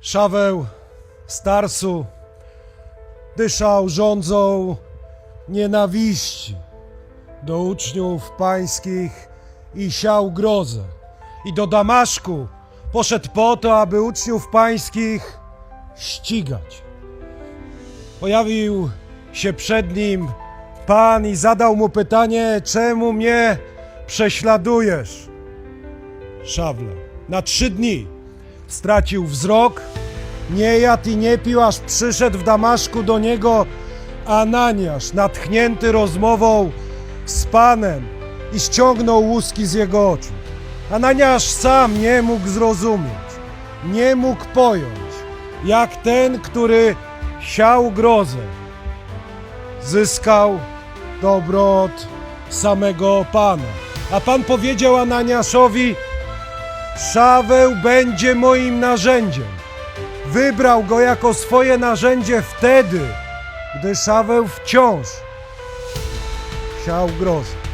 Szaweł Starsu dyszał rządzą nienawiści do uczniów pańskich i siał grozę. I do Damaszku poszedł po to, aby uczniów pańskich ścigać. Pojawił się przed nim Pan i zadał mu pytanie, czemu mnie prześladujesz? Szawle. Na trzy dni stracił wzrok, nie jadł i nie pił, aż przyszedł w Damaszku do niego Ananiasz, natchnięty rozmową z Panem i ściągnął łuski z jego oczu. Ananiasz sam nie mógł zrozumieć, nie mógł pojąć, jak ten, który siał grozę, zyskał dobro od samego Pana. A Pan powiedział Ananiaszowi, Szaweł będzie moim narzędziem. Wybrał go jako swoje narzędzie wtedy, gdy Szaweł wciąż siał grozę.